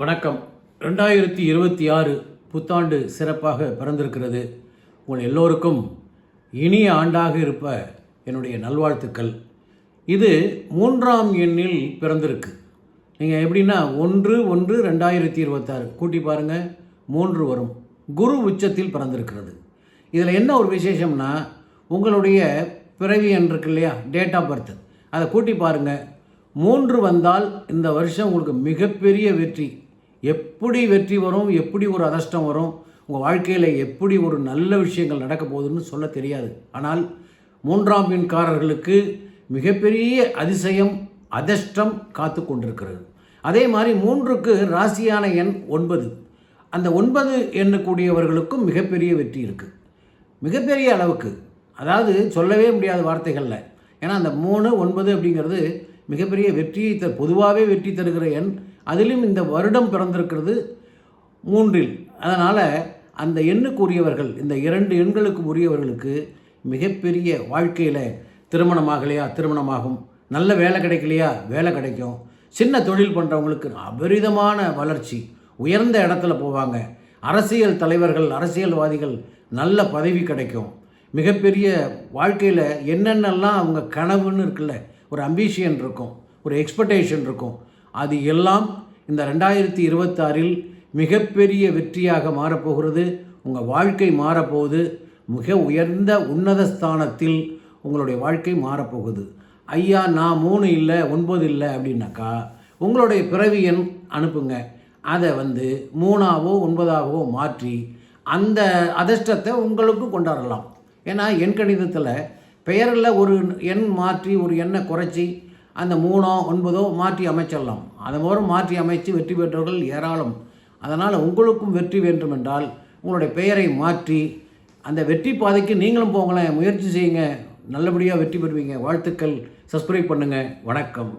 வணக்கம். ரெண்டாயிரத்தி இருபத்தி ஆறு புத்தாண்டு சிறப்பாக பிறந்திருக்கிறது. உங்கள் எல்லோருக்கும் இனிய ஆண்டாக இருப்ப என்னுடைய நல்வாழ்த்துக்கள். இது மூன்றாம் எண்ணில் பிறந்திருக்கு. நீங்கள் எப்படின்னா ஒன்று ஒன்று ரெண்டாயிரத்தி இருபத்தாறு கூட்டி பாருங்கள் மூன்று வரும். குரு உச்சத்தில் பிறந்திருக்கிறது. இதில் என்ன ஒரு விசேஷம்னா உங்களுடைய பிறவி எண் இருக்கு இல்லையா டேட் ஆஃப் பர்த் அதை கூட்டி பாருங்கள் மூன்று வந்தால் இந்த வருஷம் உங்களுக்கு மிகப்பெரிய வெற்றி. எப்படி வெற்றி வரும் எப்படி ஒரு அதிர்ஷ்டம் வரும் உங்கள் வாழ்க்கையில் எப்படி ஒரு நல்ல விஷயங்கள் நடக்க போகுதுன்னு சொல்ல தெரியாது. ஆனால் மூன்றாம் மீன்காரர்களுக்கு மிகப்பெரிய அதிசயம் அதிர்ஷ்டம் காத்து கொண்டிருக்கிறது. அதே மாதிரி மூன்றுக்கு ராசியான எண் ஒன்பது. அந்த ஒன்பது எண்ணக்கூடியவர்களுக்கும் மிகப்பெரிய வெற்றி இருக்குது மிகப்பெரிய அளவுக்கு. அதாவது சொல்லவே முடியாத வார்த்தைகளில். ஏன்னா அந்த மூணு ஒன்பது அப்படிங்கிறது மிகப்பெரிய வெற்றியை த பொதுவாகவே வெற்றி தருகிற எண் அதிலும் இந்த வருடம் பிறந்திருக்கிறது மூன்றில். அதனால் அந்த எண்ணுக்கு உரியவர்கள் இந்த இரண்டு எண்களுக்கு உரியவர்களுக்கு மிகப்பெரிய வாழ்க்கையில் திருமணமாகலையா திருமணமாகும். நல்ல வேலை கிடைக்கலையா? வேலை கிடைக்கும். சின்ன தொழில் பண்ணுறவங்களுக்கு அபரிதமான வளர்ச்சி. உயர்ந்த இடத்துல போவாங்க. அரசியல் தலைவர்கள் அரசியல்வாதிகள் நல்ல பதவி கிடைக்கும். மிகப்பெரிய வாழ்க்கையில் என்னென்னலாம் அவங்க கனவுன்னு இருக்குல்ல ஒரு அம்பிஷியன் இருக்கும் ஒரு எக்ஸ்பெக்டேஷன் இருக்கும். அது எல்லாம் இந்த ரெண்டாயிரத்தி இருபத்தாறில் மிகப்பெரிய வெற்றியாக மாறப்போகிறது உங்கள் வாழ்க்கை மாறப்போகுது மிக உயர்ந்த உன்னத ஸ்தானத்தில் உங்களுடைய வாழ்க்கை மாறப்போகுது. ஐயா நான் மூணு இல்லை ஒன்பது இல்லை அப்படின்னாக்கா உங்களுடைய பிறவி எண் அனுப்புங்க. அதை வந்து மூணாவோ ஒன்பதாகவோ மாற்றி அந்த அதிர்ஷ்டத்தை உங்களுக்கு கொண்டாடலாம். ஏன்னா எண் கணிதத்தில் பெயரில் ஒரு எண் மாற்றி ஒரு எண்ணை குறைச்சி அந்த மூணோ ஒன்பதோ மாற்றி அமைச்சிடலாம். அதை மாதிரி மாற்றி அமைத்து வெற்றி பெற்றவர்கள் ஏராளம். அதனால் உங்களுக்கும் வெற்றி வேண்டும் என்றால் உங்களுடைய பெயரை மாற்றி அந்த வெற்றி பாதைக்கு நீங்களும் போங்களேன். முயற்சி செய்யுங்க. நல்லபடியாக வெற்றி பெறுவீங்க. வாழ்த்துக்கள். சப்ஸ்கிரைப் பண்ணுங்கள் வணக்கம்.